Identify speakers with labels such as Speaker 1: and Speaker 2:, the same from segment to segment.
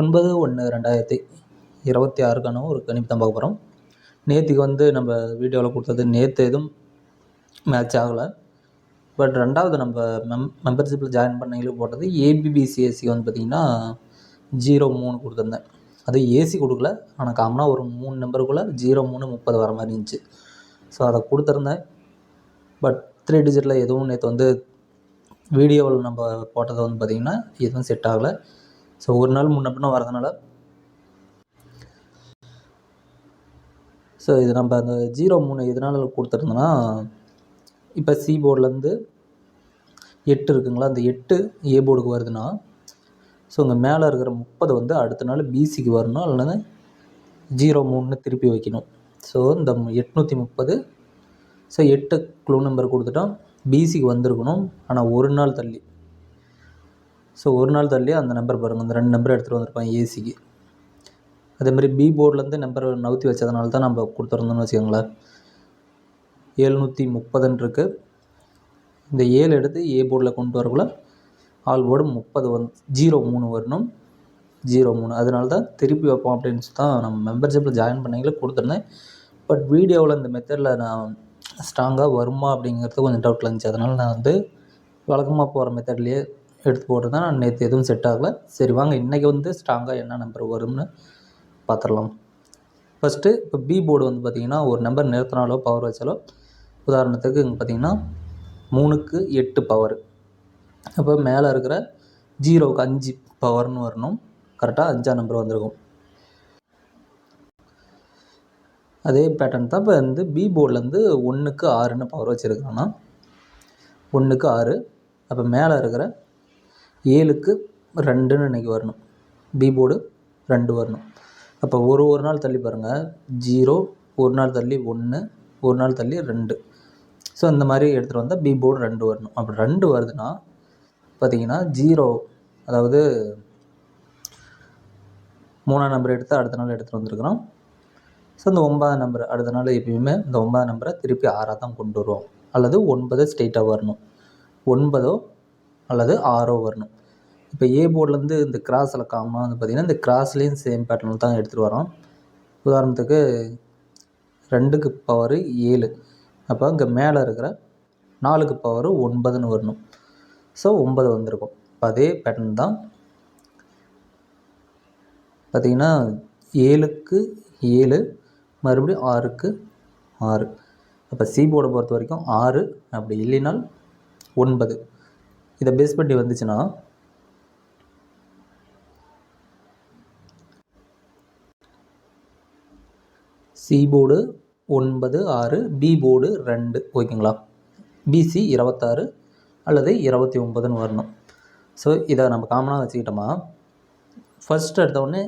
Speaker 1: ஒன்பது ஒன்று ரெண்டாயிரத்தி இருபத்தி ஆறுக்கான ஒரு கணிப்பு தான் பார்க்க போகிறோம் நேற்றுக்கு வந்து நம்ம வீடியோவில் கொடுத்தது நேற்று எதுவும் மேட்ச் ஆகலை. பட் ரெண்டாவது நம்ம மெம் மெம்பர்ஷிப்பில் ஜாயின் பண்ணவங்களுக்கு போட்டது ஏபிபிசிஎஸ்சி வந்து பார்த்திங்கன்னா ஜீரோ மூணு கொடுத்துருந்தேன். அது ஏசி கொடுக்கல. ஆனால் காமனாக ஒரு மூணு நம்பருக்குள்ளே ஜீரோ மூணு முப்பது வர மாதிரி இருந்துச்சு. ஸோ அதை கொடுத்துருந்தேன். பட் த்ரீ டிஜிட்டில் எதுவும் நேற்று வந்து வீடியோவில் நம்ம போட்டது வந்து பார்த்திங்கன்னா எதுவும் செட் ஆகலை. ஸோ ஒரு நாள் முன்ன வரதுனால ஸோ இது நம்ம அந்த ஜீரோ மூணு எதனால் கொடுத்துருந்தோன்னா இப்போ சி போர்ட்லேருந்து எட்டு இருக்குங்களா? அந்த எட்டு ஏ போர்டுக்கு வருதுன்னா ஸோ இங்கே மேலே இருக்கிற முப்பது வந்து அடுத்த நாள் பிசிக்கு வரணும் அல்லது ஜீரோ மூணுன்னு திருப்பி வைக்கணும். ஸோ இந்த எட்நூற்றி முப்பது ஸோ எட்டு க்ளூ நம்பர் கொடுத்துட்டோம் பிசிக்கு வந்திருக்கணும். ஆனால் ஒரு நாள் தள்ளி. ஸோ ஒரு நாள் தள்ளி அந்த நம்பர் பாருங்கள் அந்த ரெண்டு நம்பர் எடுத்துகிட்டு வந்திருப்பாங்க ஏசிக்கு அதேமாதிரி பி போர்ட்லேருந்து நம்பர் நவுத்தி வச்சதுனால தான் நம்ம கொடுத்துருந்தோம்னு வச்சுக்கோங்களேன். ஏழ்நூற்றி முப்பதுன்னு இருக்குது இந்த ஏழு எடுத்து ஏ போர்டில் கொண்டு வரக்குள்ள ஆல் போர்டு முப்பது வந்து ஜீரோ மூணு வரணும். ஜீரோ மூணு. அதனால தான் திருப்பி வைப்போம் அப்படின்னு தான் நம்ம மெம்பர்ஷிப்பில் ஜாயின் பண்ணீங்களே கொடுத்துருந்தேன். பட் வீடியோவில் இந்த மெத்தடில் நான் ஸ்ட்ராங்காக வருமா அப்படிங்கிறது கொஞ்சம் டவுட்டில் இருந்துச்சு. அதனால் நான் வந்து வழக்கமாக போகிற மெத்தட்லேயே எடுத்து போட்டிருந்தேன் நான் நேற்று எதுவும் செட் ஆகலை. சரி வாங்க இன்றைக்கி வந்து ஸ்ட்ராங்காக என்ன நம்பர் வரும்னு பார்த்துடலாம் ஃபஸ்ட்டு இப்போ பி போர்டு வந்து பார்த்திங்கன்னா ஒரு நம்பர் நிறுத்தினாலோ பவர் வச்சாலோ உதாரணத்துக்கு இங்கே பார்த்திங்கன்னா மூணுக்கு எட்டு பவர் அப்போ மேலே இருக்கிற ஜீரோவுக்கு அஞ்சு பவர்னு வரணும். கரெக்டாக அஞ்சாம் நம்பர் வந்திருக்கும். அதே பேட்டர்ன் தான் இப்போ வந்து பி போர்டுலேருந்து ஒன்றுக்கு ஆறுன்னு பவர் வச்சுருக்காங்கன்னா ஒன்றுக்கு ஆறு. அப்போ மேலே இருக்கிற ஏழுக்கு ரெண்டுன்னு இன்றைக்கி வரணும். பி போர்டு ரெண்டு வரணும். அப்போ ஒரு ஒரு நாள் தள்ளி பாருங்கள் ஜீரோ ஒரு நாள் தள்ளி ஒன்று ஒரு நாள் தள்ளி ரெண்டு. ஸோ இந்த மாதிரி எடுத்துகிட்டு வந்தால் பி போர்டு ரெண்டு வரணும். அப்படி ரெண்டு வருதுன்னா பார்த்தீங்கன்னா ஜீரோ அதாவது மூணாம் நம்பர் எடுத்து அடுத்த நாள் எடுத்துகிட்டு வந்திருக்கிறோம். ஸோ இந்த ஒன்பதாம் நம்பர் அடுத்த நாள் எப்பயுமே இந்த ஒன்பதாம் நம்பரை திருப்பி ஆறாக தான் கொண்டு வருவோம். அல்லது ஒன்பது ஸ்ட்ரெயிட்டாக வரணும். ஒன்பதோ அல்லது ஆரோ வரணும். இப்போ ஏ போர்ட்லேருந்து இந்த கிராஸில் காமனாக வந்து பார்த்திங்கன்னா இந்த கிராஸ்லேயும் சேம் பேட்டர்னில் தான் எடுத்துகிட்டு வரோம். உதாரணத்துக்கு ரெண்டுக்கு பவர் ஏழு. அப்போ இங்கே மேலே இருக்கிற நாலுக்கு பவர் ஒன்பதுன்னு வரணும். ஸோ ஒன்பது வந்திருக்கும். இப்போ அதே பேட்டர்ன் தான் பார்த்திங்கன்னா ஏழுக்கு ஏழு மறுபடியும் ஆறுக்கு ஆறு. அப்போ சி போர்டை பொறுத்த வரைக்கும் ஆறு. அப்படி இல்லைனால் ஒன்பது. இதை பேஸ் பண்ணி வந்துச்சுன்னா சி போர்டு ஒன்பது ஆறு பி போர்டு ரெண்டு ஓகேங்களா? பிசி இருபத்தாறு அல்லது இருபத்தி ஒம்பதுன்னு வரணும். ஸோ இதை நம்ம காமனாக வச்சுக்கிட்டோமா ஃபஸ்ட் எடுத்தோடனே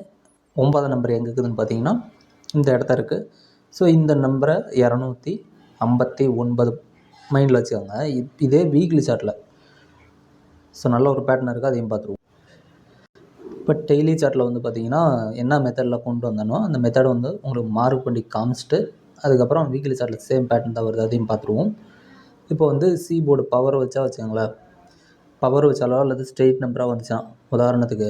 Speaker 1: ஒன்பதாம் நம்பர் எங்கே இருக்குதுன்னு பார்த்தீங்கன்னா இந்த இடத்த இருக்குது ஸோ இந்த நம்பரை இரநூத்தி ஐம்பத்தி ஒன்பது மைண்டில் வச்சுக்கோங்க. இதே வீக்லி சார்ட்டில் ஸோ நல்ல ஒரு பேட்டர்ன் இருக்குது அதையும் பார்த்துருவோம். இப்போ டெய்லி சார்ட்டில் வந்து பார்த்தீங்கன்னா என்ன மெத்தடில் கொண்டு வந்தனோ அந்த மெத்தடை வந்து உங்களுக்கு மார்க் பண்ணி காமிச்சிட்டு அதுக்கப்புறம் வீக்லி சார்ட்டில் சேம் பேட்டர்ன் தான் வருது அதையும் பார்த்துருவோம். இப்போ வந்து சி போர்டு பவர் வச்சா வச்சுக்கோங்களேன். பவர் வச்சாலோ அல்லது ஸ்ட்ரெயிட் நம்பராக வந்துச்சான் உதாரணத்துக்கு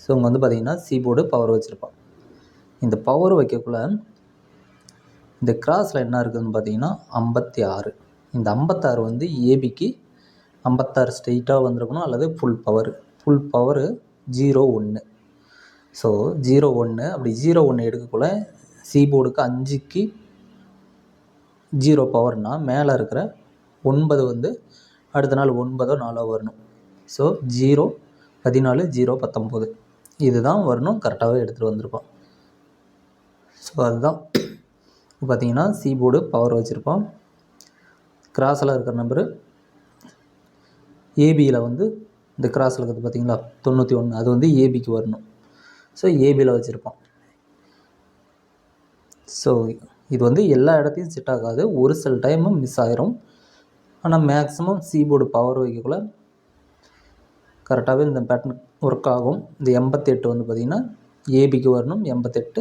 Speaker 1: ஸோ இங்கே வந்து பார்த்திங்கன்னா சி போர்டு பவர் வச்சுருப்பான் இந்த பவர் வைக்கக்குள்ள இந்த கிராஸில் என்ன இருக்குதுன்னு பார்த்தீங்கன்னா ஐம்பத்தி ஆறு. இந்த ஐம்பத்தாறு வந்து ஏபிக்கு ஐம்பத்தாறு ஸ்ட்ரெயிட்டாக வந்திருக்கணும் அல்லது full power full power zero ஒன்று ஸோ ஜீரோ ஒன்று அப்படி ஜீரோ ஒன்று எடுக்கக்குள்ள சி போர்டுக்கு அஞ்சுக்கு ஜீரோ பவர்னால் மேலே இருக்கிற ஒன்பது வந்து அடுத்த நாள் ஒன்பதோ நாலோ வரணும். ஸோ ஜீரோ பதினாலு ஜீரோ பத்தொம்போது. இதுதான் வரணும் கரெக்டாகவே எடுத்துகிட்டு வந்திருப்போம். ஸோ அதுதான். இப்போ பார்த்தீங்கன்னா சி போர்டு பவர் வச்சுருப்போம். கிராஸில் இருக்கிற நம்பரு ஏபியில் வந்து இந்த கிராஸில் இருக்கிறது பார்த்தீங்களா? தொண்ணூற்றி ஒன்று அது வந்து ஏபிக்கு வரணும். ஸோ ஏபியில் வச்சுருப்போம். ஸோ இது வந்து எல்லா இடத்தையும் செட் ஆகாது. ஒரு சில டைமும் மிஸ் ஆயிரும். ஆனால் மேக்ஸிமம் சீபோர்டு பவர் வைக்கக்குள்ள கரெக்டாகவே இந்த பேட்டர்ன் ஒர்க் ஆகும். இந்த எண்பத்தெட்டு வந்து பார்த்திங்கன்னா ஏபிக்கு வரணும். எண்பத்தெட்டு.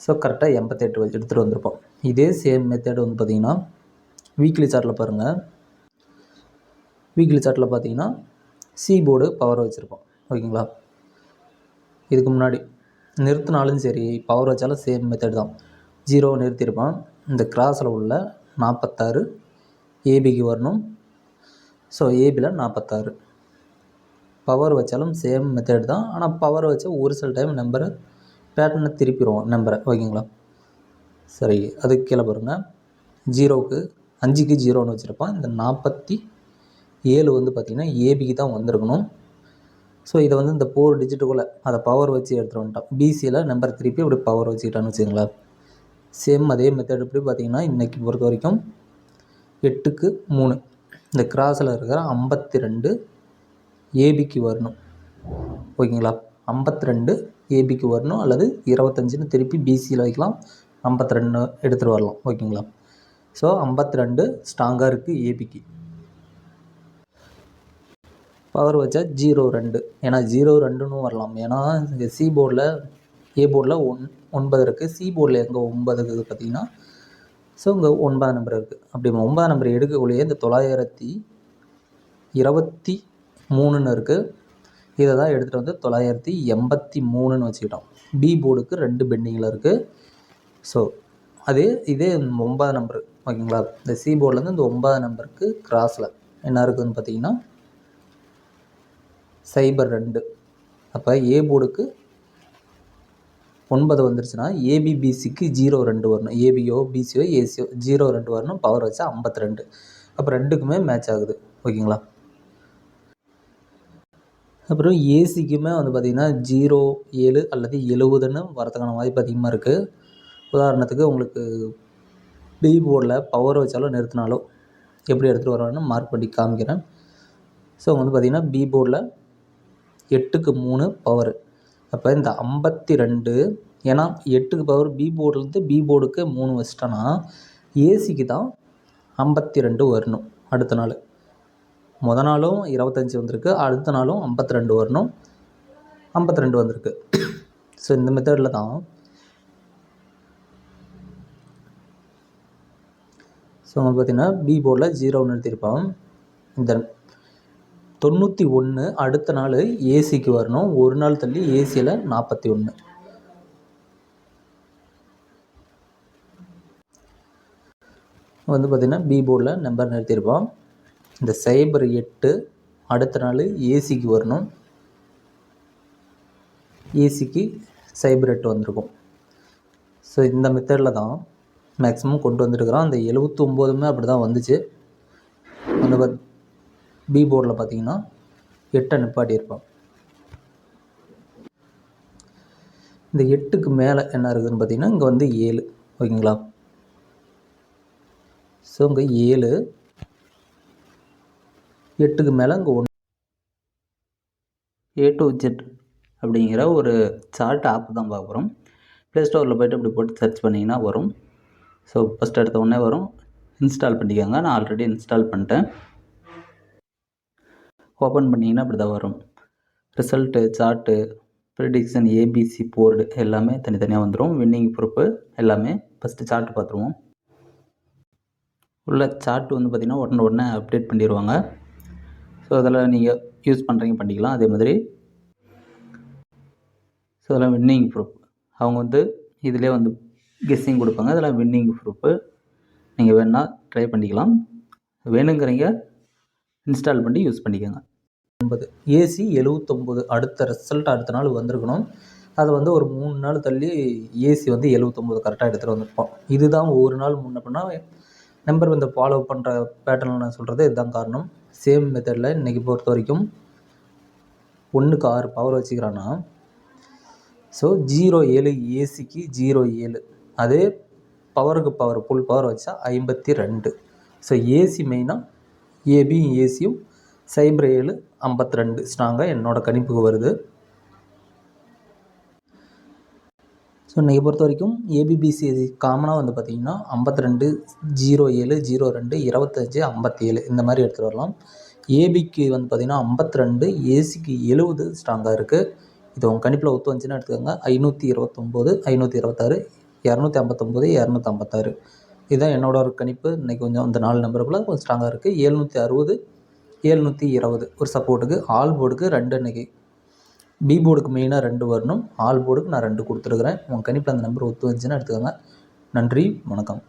Speaker 1: ஸோ கரெக்டாக எண்பத்தெட்டு வச்சு எடுத்துகிட்டு வந்திருப்போம். இதே சேம் மெத்தேடு வந்து பார்த்திங்கன்னா வீக்லி சார்ட்டில் பாருங்கள் வீக்லி சார்ட்டில் பார்த்தீங்கன்னா சி போர்டு பவர் வச்சுருப்போம். ஓகேங்களா? இதுக்கு முன்னாடி நிறுத்தினாலும் சரி பவர் வச்சாலும் சேம் மெத்தட் தான். ஜீரோவை நிறுத்தியிருப்பான் இந்த கிராஸில் உள்ள நாற்பத்தாறு ஏபிக்கு வரணும். ஸோ ஏபியில் நாற்பத்தாறு பவர் வச்சாலும் சேம் மெத்தட் தான். ஆனால் பவர் வச்சா ஒரு சில டைம் நம்பரை பேட்டர்னை திருப்பிடுவோம் நம்பரை ஓகேங்களா? சரி அதுக்கு கீழே பாருங்கள் ஜீரோவுக்கு அஞ்சுக்கு ஜீரோன்னு வச்சுருப்பான் இந்த நாற்பத்தி ஏழு வந்து பார்த்திங்கன்னா ஏபிக்கு தான் வந்திருக்கணும். ஸோ இதை வந்து இந்த ஃபோர் டிஜிட்டுக்குள்ளே அதை பவர் வச்சு எடுத்துகிட்டு வந்துட்டோம். பிசியில் நம்பர் திருப்பி இப்படி பவர் வச்சுக்கிட்டான்னு வச்சுங்களேன் சேம் அதே மெத்தட் எப்படி பார்த்தீங்கன்னா இன்றைக்கி பொறுத்த வரைக்கும் எட்டுக்கு மூணு. இந்த கிராஸில் இருக்கிற ஐம்பத்தி ரெண்டு ஏபிக்கு வரணும். ஓகேங்களா? ஐம்பத்தி ரெண்டு ஏபிக்கு வரணும் அல்லது இருபத்தஞ்சுன்னு திருப்பி பிசியில் வைக்கலாம். ஐம்பத்தி ரெண்டு எடுத்துகிட்டு வரலாம். ஓகேங்களா? ஸோ ஐம்பத்தி ரெண்டு ஸ்ட்ராங்காக இருக்குது ஏபிக்கு பவர் வச்சா ஜீரோ ரெண்டு. ஏன்னா ஜீரோ ரெண்டுன்னு வரலாம். ஏன்னா இங்கே சி போர்டில் ஏ போர்டில் ஒன் ஒன்பது இருக்குது சி போர்டில் எங்கே ஒன்பது இருக்குது பார்த்தீங்கன்னா ஸோ இங்கே ஒன்பதாம் நம்பர் இருக்குது அப்படி ஒன்பதாம் நம்பர் எடுக்கக்கூடிய இந்த தொள்ளாயிரத்தி இருபத்தி மூணுன்னு இருக்குது இதை தான் எடுத்துகிட்டு வந்து தொள்ளாயிரத்தி எண்பத்தி மூணுன்னு வச்சுக்கிட்டோம். பி போர்டுக்கு ரெண்டு பெண்டிங்கில் இருக்குது ஸோ அதே இதே ஒன்பதாம் நம்பர் ஓகேங்களா இந்த சி போர்ட்லேருந்து இந்த ஒன்பதாம் நம்பருக்கு கிராஸில் என்ன இருக்குதுன்னு பார்த்தீங்கன்னா சைபர் ரெண்டு. அப்போ ஏ போர்டுக்கு ஒன்பது வந்துருச்சுன்னா ஏபிபிசிக்கு ஜீரோ ரெண்டு வரணும். ஏபியோ பிசியோ ஏசியோ ஜீரோ ரெண்டு வரணும். பவர் வச்சா ஐம்பத்தி ரெண்டு அப்போ ரெண்டுக்குமே மேட்ச் ஆகுது. ஓகேங்களா? அப்புறம் ஏசிக்குமே வந்து பார்த்திங்கன்னா ஜீரோ ஏழு அல்லது எழுபதுன்னு வரதுக்கான வாய்ப்பு அதிகமாக இருக்குது உதாரணத்துக்கு உங்களுக்கு பி போர்டில் பவர் வச்சாலோ நிறுத்தினாலோ எப்படி எடுத்துகிட்டு வரணும்னு மார்க் பண்ணி காமிக்கிறேன். ஸோ வந்து பார்த்திங்கன்னா பி போர்டில் எட்டுக்கு மூணு பவர் அப்போ இந்த ஐம்பத்தி ரெண்டு ஏன்னா எட்டுக்கு பவர் பி போர்டுலேருந்து பி போர்டுக்கு மூணு வச்சிட்டோன்னா ஏசிக்கு தான் ஐம்பத்தி ரெண்டு வரணும் அடுத்த நாள். முத நாளும் இருபத்தஞ்சி வந்திருக்கு அடுத்த நாளும் ஐம்பத்தி ரெண்டு வரணும். ஐம்பத்தி ரெண்டு வந்திருக்கு. ஸோ இந்த மெத்தடில் தான். ஸோ வந்து பார்த்திங்கன்னா பி போர்டில் ஜீரோன்னு நிறுத்தியிருப்பான் இந்த தொண்ணூற்றி ஒன்று அடுத்த நாள் ஏசிக்கு வரணும். ஒரு நாள் தள்ளி ஏசியில் நாற்பத்தி ஒன்று வந்து பார்த்திங்கன்னா பி போர்டில் நம்பர் நிறுத்தியிருப்போம். இந்த சைபர் எட்டு அடுத்த நாள் ஏசிக்கு வரணும். ஏசிக்கு சைபர் எட்டு வந்திருக்கும். ஸோ இந்த மெத்தடில் தான் மேக்ஸிமம் கொண்டு வந்துருக்குறோம். அந்த எழுபத்தொம்போதுமே அப்படி தான் வந்துச்சு. அந்த பி போர்டில் பார்த்தீங்கன்னா எட்டை நிப்பாட்டியிருப்போம் இந்த எட்டுக்கு மேலே என்ன இருக்குதுன்னு பார்த்தீங்கன்னா இங்கே வந்து ஏழு ஓகேங்களா? ஸோ இங்கே ஏழு எட்டுக்கு மேலே இங்கே ஒன்று ஏ டு ஜெட் அப்படிங்கிற ஒரு சார்ட் ஆப் தான் பார்க்குறோம். ப்ளே ஸ்டோரில் போய்ட்டு இப்படி போட்டு சர்ச் பண்ணிங்கன்னா வரும். ஸோ ஃபஸ்ட் எடுத்த உடனே வரும். இன்ஸ்டால் பண்ணிக்கோங்க. நான் ஆல்ரெடி இன்ஸ்டால் பண்ணிட்டேன். ஓப்பன் பண்ணிங்கன்னா இப்படி தான் வரும் result chart prediction ABC board எல்லாமே தனித்தனியாக வந்துடும் வின்னிங் ப்ரூஃபு எல்லாமே ஃபஸ்ட்டு சார்ட்டு பார்த்துருவோம். உள்ள சார்ட் வந்து பார்த்திங்கன்னா உடனே உடனே அப்டேட் பண்ணிடுவாங்க ஸோ அதில் நீங்கள் யூஸ் பண்ணுறீங்க பண்ணிக்கலாம். அதே மாதிரி ஸோ அதெல்லாம் வின்னிங் ப்ரூஃப் அவங்க வந்து இதிலே வந்து கெஸ்ஸிங் கொடுப்பாங்க. அதெல்லாம் வின்னிங் ப்ரூஃபு நீங்கள் வேணால் ட்ரை பண்ணிக்கலாம். வேணுங்கிறீங்க இன்ஸ்டால் பண்ணி யூஸ் பண்ணிக்கோங்க. ஒன்பது ஏசி எழுவத்தொம்போது அடுத்த ரிசல்ட் அடுத்த நாள் வந்திருக்கணும். அதை வந்து ஒரு மூணு நாள் தள்ளி ஏசி வந்து எழுவத்தொம்போது கரெக்டாக எடுத்துகிட்டு வந்திருப்போம். இதுதான் ஒரு நாள் முன்ன அப்படின்னா நம்பர் வந்து ஃபாலோ பண்ணுற பேட்டர்னில் நான் சொல்கிறது இதுதான் காரணம். சேம் மெத்தடில் இன்றைக்கி பொறுத்த வரைக்கும் ஒன்றுக்கு ஆறு பவர் வச்சுக்கிறான்னா ஸோ ஜீரோ ஏழு ஏசிக்கு ஜீரோ ஏழு. அதே பவருக்கு பவர் ஃபுல் பவர் வச்சா ஐம்பத்தி ரெண்டு. ஸோ ஏசி மெயினாக ஏபியும் ஏசியும் சைபர் ஏழு ஐம்பத்தி ரெண்டு ஸ்ட்ராங்காக என்னோடய கணிப்புக்கு வருது. ஸோ இன்றைக்கி பொறுத்த வரைக்கும் ஏபிபிசி காமனாக வந்து பார்த்திங்கன்னா ஐம்பத்தி ரெண்டு ஜீரோ ஏழு ஜீரோ ரெண்டு இருபத்தஞ்சி ஐம்பத்தி ஏழு இந்த மாதிரி எடுத்துகிட்டு வரலாம். ஏபிக்கு வந்து பார்த்திங்கன்னா ஐம்பத்தி ரெண்டு ஏசிக்கு எழுபது ஸ்ட்ராங்காக இருக்குது இது உங்கள் கணிப்பில் ஒத்து வந்துச்சுன்னா எடுத்துக்கோங்க. ஐநூற்றி இருபத்தொம்போது ஐநூற்றி இருபத்தாறு இரநூத்தி ஐம்பத்தொம்போது இரநூத்தி ஐம்பத்தாறு. இதுதான் என்னோட ஒரு கணிப்பு. இன்றைக்கி கொஞ்சம் இந்த நாலு நம்பருக்குள்ளே கொஞ்சம் ஸ்ட்ராங்காக இருக்குது எழுநூற்றி அறுபது ஏழ்நூற்றி இருபது. ஒரு சப்போர்ட்டுக்கு ஆல் போர்டுக்கு ரெண்டு அன்னைக்கு. பி போர்டுக்கு மெயினாக ரெண்டு வரணும். ஆல் போர்டுக்கு நான் ரெண்டு கொடுத்துருக்குறேன். உங்கள் கணிப்பில் அந்த நம்பர் ஒத்து வந்துச்சுன்னா எடுத்துக்கோங்க. நன்றி வணக்கம்.